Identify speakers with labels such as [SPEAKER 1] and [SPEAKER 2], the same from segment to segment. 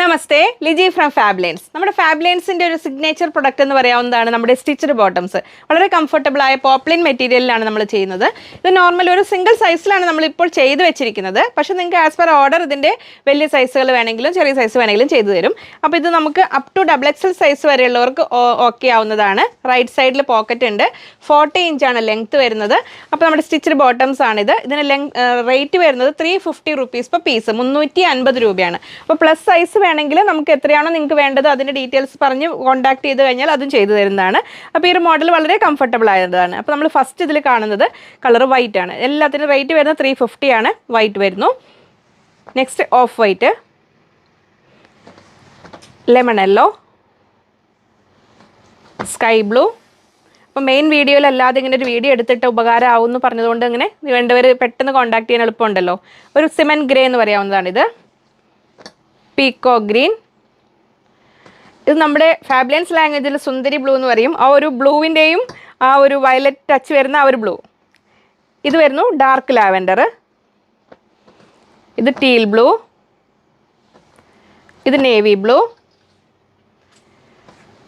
[SPEAKER 1] നമസ്തേ Liji from Fablines. നമ്മുടെ ഫാബ്ലൈൻസിന്റെ ഒരു signature product എന്ന് പറയാവുന്നതാണ് നമ്മുടെ സ്റ്റിച്ചഡ് ബോട്ടംസ് വളരെ കംഫർട്ടബിൾ ആയ പോപ്ലിൻ മെറ്റീരിയലിലാണ് നമ്മൾ ചെയ്യുന്നത്. ഇത് നോർമൽ ഒരു സിംഗിൾ സൈസിലാണ് നമ്മളിപ്പോൾ ചെയ്തു വെച്ചിരിക്കുന്നത്. പക്ഷേ നിങ്ങൾക്ക് ആസ് പെർ ഓർഡർ ഇതിന്റെ വലിയ സൈസുകൾ വേണമെങ്കിലും ചെറിയ സൈസ് വേണമെങ്കിലും ചെയ്തു തരും. അപ്പോൾ ഇത് നമുക്ക് up to double XL size വരെയുള്ളവർക്ക് okay ആവുന്നതാണ്. റൈറ്റ് സൈഡിൽ പോക്കറ്റ് ഉണ്ട്. ഫോർട്ടി ഇഞ്ചാണ് ലെങ്ത്ത് വരുന്നത്. അപ്പോൾ നമ്മുടെ സ്റ്റിച്ചഡ് ബോട്ടംസ് ആണിത്. ഇതിന് ലെങ് റേറ്റ് വരുന്നത് three fifty rupees per piece മുന്നൂറ്റി അൻപത് രൂപയാണ്. അപ്പോൾ പ്ലസ് സൈസ് വേണമെങ്കിൽ നമുക്ക് എത്രയാണോ നിങ്ങൾക്ക് വേണ്ടത് അതിന്റെ ഡീറ്റെയിൽസ് പറഞ്ഞ് കോൺടാക്ട് ചെയ്ത് കഴിഞ്ഞാൽ അതും ചെയ്തു തരുന്നതാണ്. അപ്പോൾ ഈ ഒരു മോഡൽ വളരെ കംഫർട്ടബിൾ ആയതാണ്. അപ്പോൾ നമ്മൾ ഫസ്റ്റ് ഇതിൽ കാണുന്നത് കളർ വൈറ്റ് ആണ്. എല്ലാത്തിനും റേറ്റ് വരുന്നത് ത്രീ ഫിഫ്റ്റി ആണ്. വൈറ്റ് വരുന്നു. Next off white lemon yellow sky blue അപ്പോൾ മെയിൻ വീഡിയോയിലല്ലാതെ ഇങ്ങനെ ഒരു വീഡിയോ എടുത്തിട്ട് ഉപകാരമാവും എന്ന് പറഞ്ഞതുകൊണ്ട് ഇങ്ങനെ വേണ്ടവർ പെട്ടെന്ന് കോൺടാക്ട് ചെയ്യാൻ എളുപ്പമുണ്ടല്ലോ. ഒരു സിമൻ ഗ്രേ എന്ന് പറയാവുന്നതാണിത്. പീക്കോ ഗ്രീൻ. ഇത് നമ്മുടെ ഫാബ്ലിയൻസ് ലാംഗ്വേജിൽ സുന്ദരി ബ്ലൂ എന്ന് പറയും. ആ ഒരു ബ്ലൂവിന്റെയും ആ ഒരു വയലറ്റ് ടച്ച് വരുന്ന ആ ഒരു ബ്ലൂ. ഇത് വരുന്നു ഡാർക്ക് ലാവൻഡർ ഇത് ടീൽ ബ്ലൂ. ഇത് navy blue.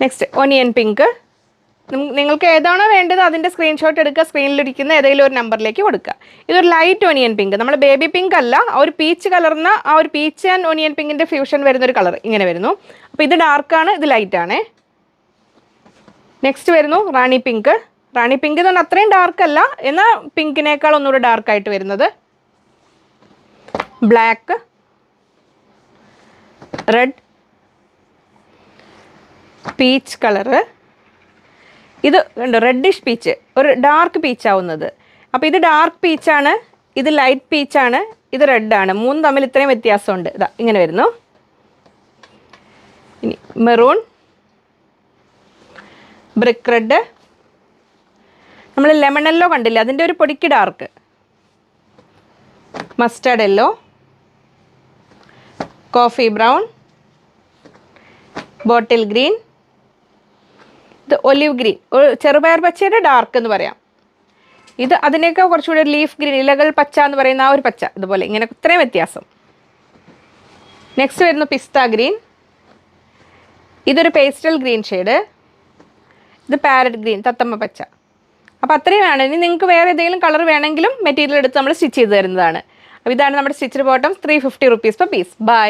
[SPEAKER 1] Next onion pink. നിങ്ങൾക്ക് ഏതാണോ വേണ്ടത് അതിന്റെ സ്ക്രീൻഷോട്ട് എടുക്കുക സ്ക്രീനിലിരിക്കുന്ന ഏതെങ്കിലും ഒരു നമ്പറിലേക്ക് കൊടുക്കുക. ഇതൊരു ലൈറ്റ് ഒനിയൻ പിങ്ക് നമ്മൾ ബേബി പിങ്ക് അല്ല ആ ഒരു പീച്ച് കളർന്ന ആ ഒരു പീച്ച് ആൻഡ് ഒനിയൻ പിങ്കിന്റെ ഫ്യൂഷൻ വരുന്ന ഒരു കളർ ഇങ്ങനെ വരുന്നു. അപ്പോൾ ഇത് ഡാർക്കാണ് ഇത് ലൈറ്റ് ആണ്. നെക്സ്റ്റ് വരുന്നു റാണി പിങ്ക് റാണി പിങ്ക് എന്ന് പറഞ്ഞാൽ അത്രയും ഡാർക്ക് അല്ല എന്നാൽ പിങ്കിനേക്കാൾ ഒന്നുകൂടെ ഡാർക്കായിട്ട് വരുന്നത്. ബ്ലാക്ക് റെഡ് പീച്ച് കളറ് ഇത് ഉണ്ട് റെഡിഷ് പീച്ച് ഒരു ഡാർക്ക് പീച്ച് ആവുന്നത്. അപ്പോൾ ഇത് ഡാർക്ക് പീച്ചാണ് ഇത് ലൈറ്റ് പീച്ചാണ് ഇത് റെഡാണ് മൂന്ന് തമ്മിൽ ഇത്രയും വ്യത്യാസമുണ്ട്. ഇതാ ഇങ്ങനെ വരുന്നു. ഇനി മെറൂൺ ബ്രിക്ക് റെഡ് നമ്മൾ ലെമൺ എല്ലോ കണ്ടില്ല അതിന്റെ ഒരു പൊടിക്ക് dark mustard yellow coffee brown bottle green ഇത് ഒലിവ് ഗ്രീൻ. ചെറുപയർ പച്ചയുടെ ഡാർക്ക് എന്ന് പറയാം. ഇത് അതിനേക്കാൾ കുറച്ചുകൂടി ലീഫ് ഗ്രീൻ ഇലകൾ പച്ച എന്ന് പറയുന്ന ആ ഒരു പച്ച ഇതുപോലെ. ഇങ്ങനെ ഇത്രയും വ്യത്യാസം. നെക്സ്റ്റ് വരുന്നു പിസ്ത ഗ്രീൻ. ഇതൊരു പേസ്റ്റൽ ഗ്രീൻ ഷെയ്ഡ്. ഇത് പാരറ്റ് ഗ്രീൻ തത്തമ്മ പച്ച. അപ്പോൾ അത്രയും വേണം ഇനി നിങ്ങൾക്ക് വേറെ ഏതെങ്കിലും കളർ വേണമെങ്കിലും മെറ്റീരിയൽ എടുത്ത് നമ്മൾ സ്റ്റിച്ച് ചെയ്ത് തരുന്നതാണ്. അപ്പോൾ ഇതാണ് നമ്മുടെ stitcher bottom three fifty rupees piece by